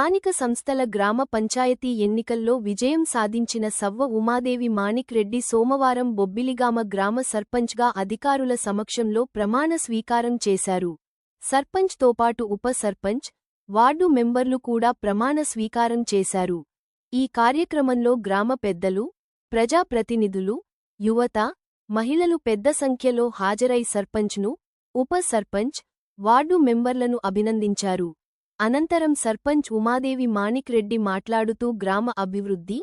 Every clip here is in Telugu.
స్థానిక సంస్థల గ్రామ పంచాయతీ ఎన్నికల్లో విజయం సాధించిన సవ్వ ఉమాదేవి మాణిక్ రెడ్డి సోమవారం బొబ్బిలిగామ గ్రామ సర్పంచ్గా అధికారుల సమక్షంలో ప్రమాణ స్వీకారం చేశారు. సర్పంచ్తో పాటు ఉప సర్పంచ్ వార్డు మెంబర్లు కూడా ప్రమాణ స్వీకారం చేశారు. ఈ కార్యక్రమంలో గ్రామ పెద్దలు ప్రజాప్రతినిధులు యువత మహిళలు పెద్ద సంఖ్యలో హాజరై సర్పంచ్ను ఉప సర్పంచ్ వార్డు మెంబర్లను అభినందించారు. అనంతరం సర్పంచ్ ఉమాదేవి మాణిక్ రెడ్డి మాట్లాడుతూ గ్రామ అభివృద్ధి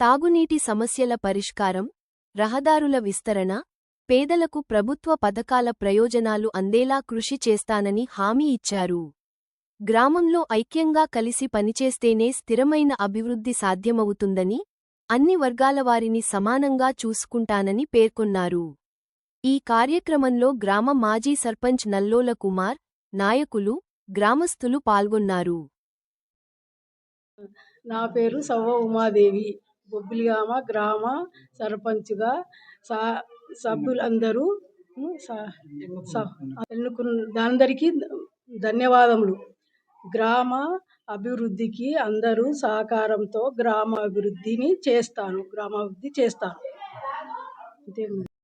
తాగునీటి సమస్యల పరిష్కారం రహదారుల విస్తరణ పేదలకు ప్రభుత్వ పథకాల ప్రయోజనాలు అందేలా కృషి చేస్తానని హామీ ఇచ్చారు. గ్రామంలో ఐక్యంగా కలిసి పనిచేస్తేనే స్థిరమైన అభివృద్ధి సాధ్యమవుతుందని అన్ని వర్గాల వారిని సమానంగా చూసుకుంటానని పేర్కొన్నారు. ఈ కార్యక్రమంలో గ్రామ మాజీ సర్పంచ్ నల్లోల కుమార్ నాయకులు గ్రామస్తులు పాల్గొన్నారు. నా పేరు సవ్వ ఉమాదేవి. బొబ్బిలిగామ గ్రామ సర్పంచ్గా సా సభ్యులందరూ ఉమ్, అందరికీ ధన్యవాదములు. గ్రామ అభివృద్ధికి అందరూ సహకారంతో గ్రామ అభివృద్ధిని చేస్తాను గ్రామాభివృద్ధి చేస్తాను. అంతే